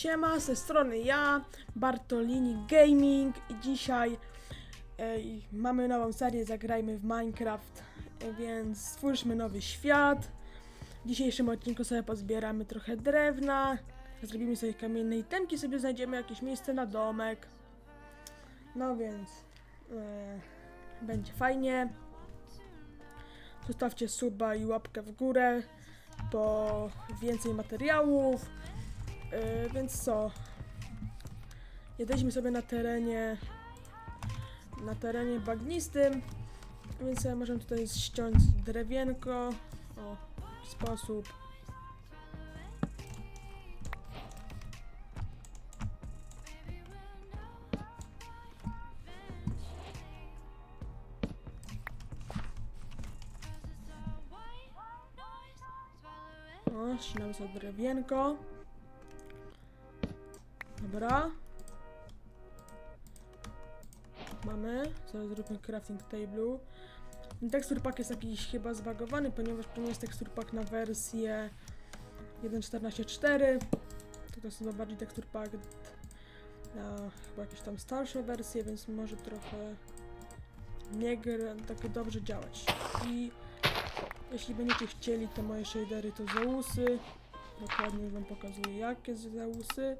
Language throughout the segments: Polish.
Siema, z tej strony ja, Bartolini Gaming i dzisiaj mamy nową serię Zagrajmy w Minecraft, więc stwórzmy nowy świat. W dzisiejszym odcinku sobie pozbieramy trochę drewna, zrobimy sobie kamienne itemki, sobie znajdziemy jakieś miejsce na domek. No więc e, będzie fajnie. Zostawcie suba i łapkę w górę po więcej materiałów. Yy, więc co? Jesteśmy sobie na terenie na terenie bagnistym, więc sobie możemy tutaj ściąć drewienko. O, w sposób. O, ścinamy sobie drewienko. Dobra. Mamy. Zaraz zróbmy crafting table'u. Tekstur pack jest jakiś chyba zbagowany, ponieważ to nie jest tekstur pack na wersję 1.14.4. To jest chyba bardziej tekstur pack na chyba jakieś tam starsze wersje, więc może trochę nie gra, tak dobrze działać. I jeśli będziecie chcieli, to moje shadery to zausy. Dokładnie wam pokazuję jakie zausy.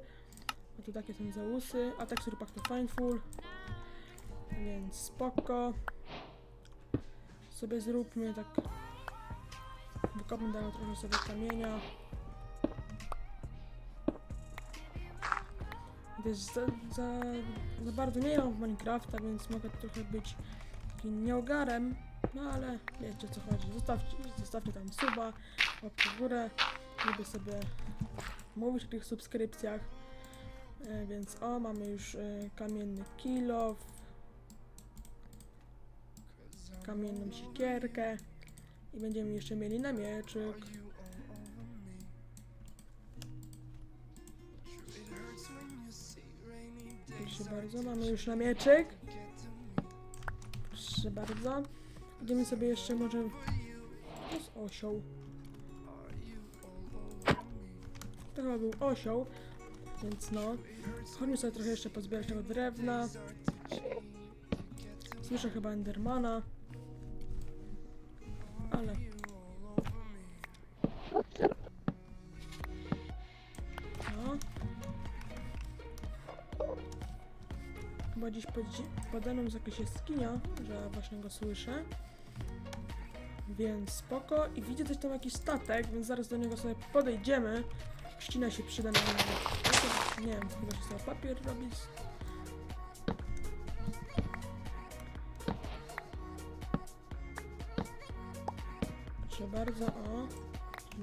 A tu takie są załusy, a tekstur pack to Findful. Więc spoko. Sobie zróbmy tak. Wykopmy dalej trochę sobie kamienia. Jest za, za, za bardzo nie mam w Minecrafta, więc mogę trochę być takim nieogarem. No ale wiecie co chodzi. Zostawcie, zostawcie tam suba, łapkę w górę. Lubię sobie mówić o tych subskrypcjach. E, więc o, mamy już e, kamienny kilof, kamienną siekierkę i będziemy jeszcze mieli namieczyk. Proszę bardzo, mamy już namieczyk. Proszę bardzo. Będziemy sobie jeszcze może... Jest osioł. To chyba był osioł. Więc no, chodźmy sobie trochę jeszcze pozbierać tego drewna. Słyszę chyba Endermana. Ale... No. Chyba gdzieś pod, mną jest jakaś jaskinia, że właśnie go słyszę. Więc spoko. I widzę też tam jakiś statek, więc zaraz do niego sobie podejdziemy. Ścina się przyda nam. Nie wiem, chyba się papier robić. Proszę bardzo, o.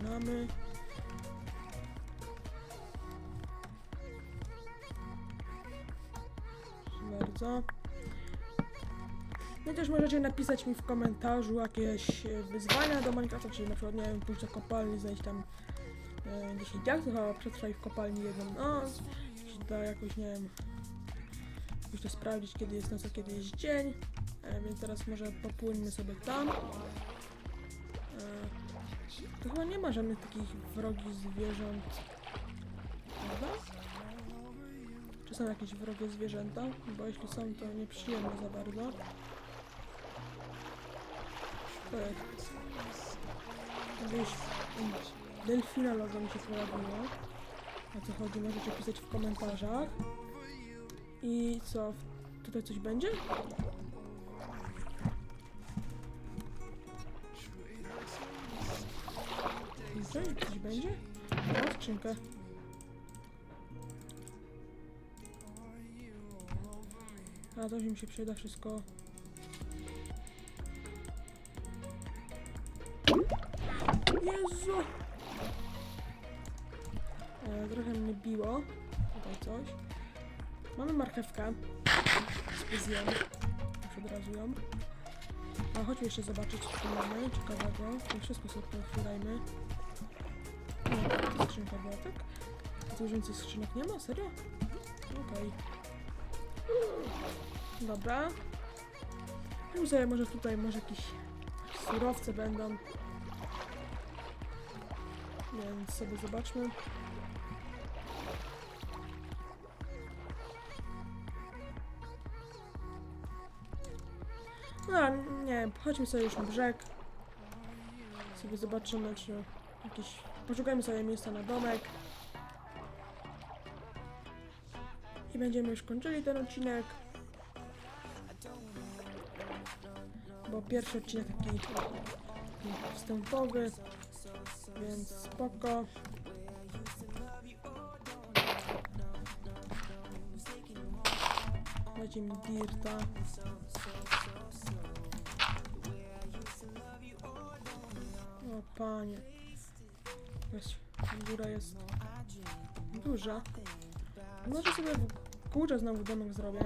Mamy. Proszę bardzo. No i też możecie napisać mi w komentarzu jakieś e, wyzwania do Minecrafta, czyli na przykład, nie wiem, pójść do kopalni, znaleźć tam 10 diaksów, a przetrwaj w kopalni jedną noc, czy da jakoś, nie wiem, jakoś to sprawdzić, kiedy jest noc, a kiedy jest dzień, e, więc teraz może popłyńmy sobie tam. E, to chyba nie ma żadnych takich wrogich zwierząt, prawda? Czy są jakieś wrogie zwierzęta? Bo jeśli są, to nieprzyjemne za bardzo. To jest. Jakieś delfina logo mi się pojawiło. O co chodzi, możecie pisać w komentarzach. I co? Tutaj coś będzie? Tutaj coś będzie? O. A to mi się przyda wszystko. Jezu! Trochę mnie biło. Tutaj coś. Mamy marchewkę. Zjemy. Już od razu ją. A chodźmy jeszcze zobaczyć, co tu mamy ciekawego. To wszystko sobie pootwierajmy. No, skrzynka była, tak? Co więcej skrzynek nie ma? Serio? Okej. Dobra. Wiem sobie, może tutaj może jakieś surowce będą. Więc sobie zobaczmy. No, nie, chodźmy sobie już na brzeg. Sobie zobaczymy, czy jakieś... Poszukajmy sobie miejsca na domek. I będziemy już kończyli ten odcinek. Bo pierwszy odcinek taki, taki wstępowy, więc spoko. Dajcie mi dirta. Panie. Weź, góra jest duża. Może sobie w znowu domek zrobię.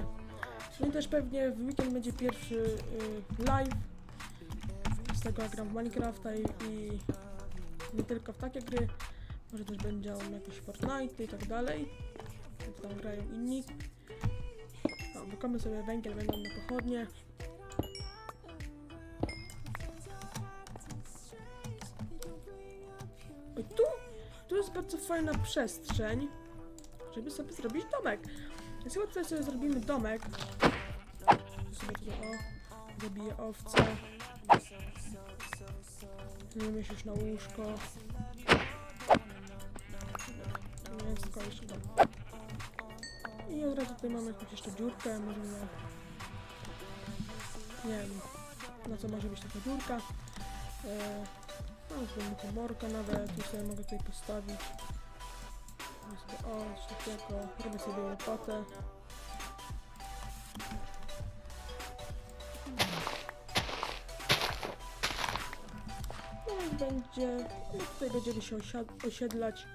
No i też pewnie w weekend będzie pierwszy y, live. Z tego jak gram w Minecrafta i, i nie tylko w takie gry. Może też będą jakieś Fortnite i tak dalej. Tam grają inni. No, sobie węgiel, będą na pochodnie. Oj, tu, tu jest bardzo fajna przestrzeń, żeby sobie zrobić domek. Więc chyba tutaj sobie zrobimy domek. Sobie tutaj, o, zabiję owce. Zmienimy się już na łóżko. Mięsko jeszcze dom. I od razu tutaj mamy jakąś jeszcze dziurkę, możemy... Nie wiem, na co może być taka dziurka. E, no, zrobimy komorkę nawet, tu sobie mogę tutaj postawić. Robię sobie, o, coś takiego. Robię sobie łopatę. No będzie, no tutaj będziemy się osiedlać.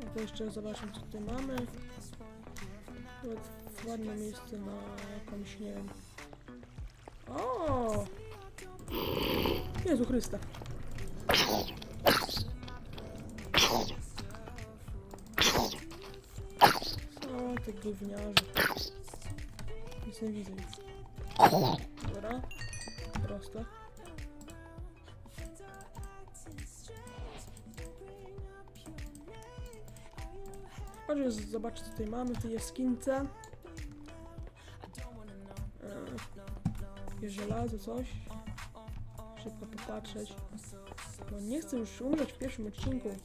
No to jeszcze zobaczmy co tutaj mamy. Nawet ładne miejsce na jakąś, nie wiem. O! Jezu Chryste. O, ty gówniarze. Nic nie widzę. Dobra. Proste. Chodźmy zobaczyć co tutaj mamy w tej jaskince. Jakieś żelazo, coś. Szybko popatrzeć. Bo nie chcę już umrzeć w pierwszym odcinku.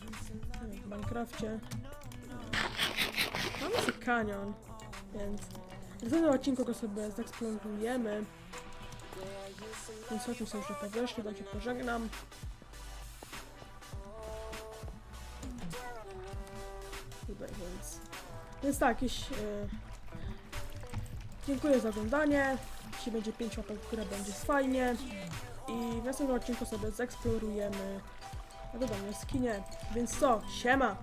W Minecrafcie. Mamy sobie kanion, więc w następnym odcinku go sobie zeksplorujemy. Więc chodźmy sobie już na tam się pożegnam. Tutaj, więc... Więc tak, jakieś... E, dziękuję za oglądanie. Jeśli będzie 5 łapek górę, będzie fajnie. I w następnym odcinku sobie zeksplorujemy na dodanie skinie. Więc co? Siema!